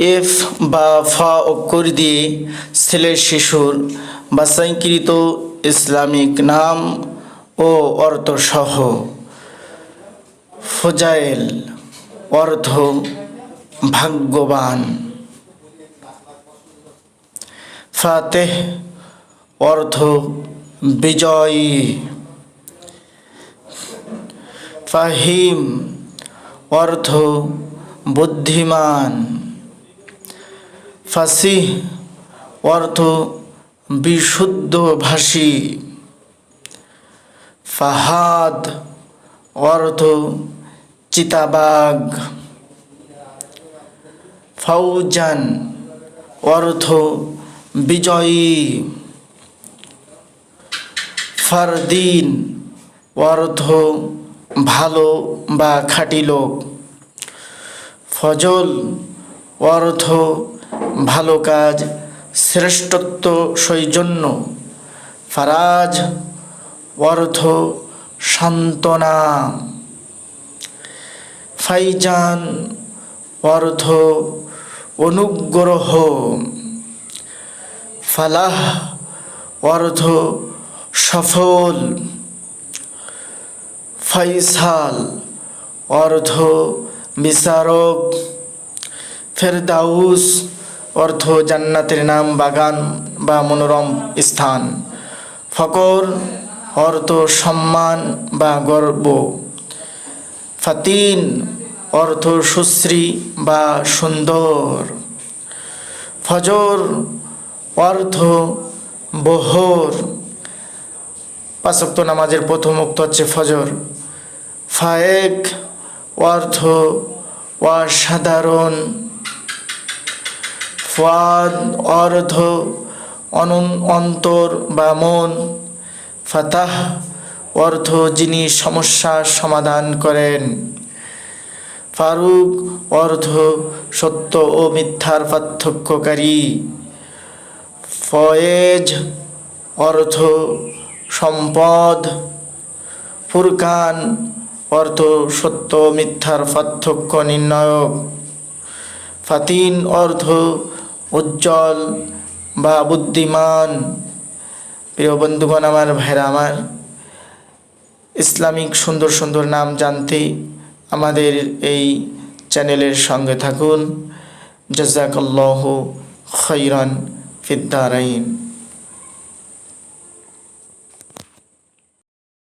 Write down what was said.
F বা ফা অক্ষর দিয়ে ছেলে শিশুর বাছাইকৃত ইসলামিক নাম ও অর্থসহ। ফজাইল অর্থ ভাগ্যবান। ফাতেহ অর্থ বিজয়ী। ফাহিম অর্থ বুদ্ধিমান। ফাসিহ অর্থ বিশুদ্ধ ভাষী। ফাহাদ, অর্থ চিতাবাগ ফৌজান অর্থ বিজয়ী। ফারদিন, অর্থ ভালো বা খাঁটি লোক। ফজল, অর্থ ভালো কাজ, শ্রেষ্ঠত্ব সৌজন্য। ফারাজ, অর্থ, সান্ত্বনা। ফাইজান, অর্থ, অনুগ্রহ। ফালাহ, অর্থ, সফল। ফাইসাল, অর্থ, বিচারক। ফেরদাউস অর্থ জান্নাতের নাম বাগান বা মনোরম স্থান। ফকর অর্থ সম্মান বা গর্ব। ফাতিন অর্থ সুশ্রী বা সুন্দর। ফজর অর্থ বহর। পাঁচক্ত নামাজের প্রথম উক্ত হচ্ছে ফজর। ফায়েক অর্থ অসাধারণ। ফাদ, অর্ধ, অনন, অন্তর বা মন। ফাতাহ অর্থ যিনি সমস্যার সমাধান করেন। ফারুক অর্থ সত্য ও মিথ্যার পার্থক্যকারী। ফয়েজ অর্থ সম্পদ। ফুরকান অর্থ সত্য মিথ্যার পার্থক্য নির্ণয়ক। ফাতিন অর্থ উজ্জ্বল বা বুদ্ধিমান। প্রিয় বন্ধুগণ, আমার ভাইরা আমার ইসলামিক সুন্দর সুন্দর নাম জানতে আমাদের এই চ্যানেলের সঙ্গে থাকুন। জাজাকাল্লাহ খৈরান ফিদ্দারাইন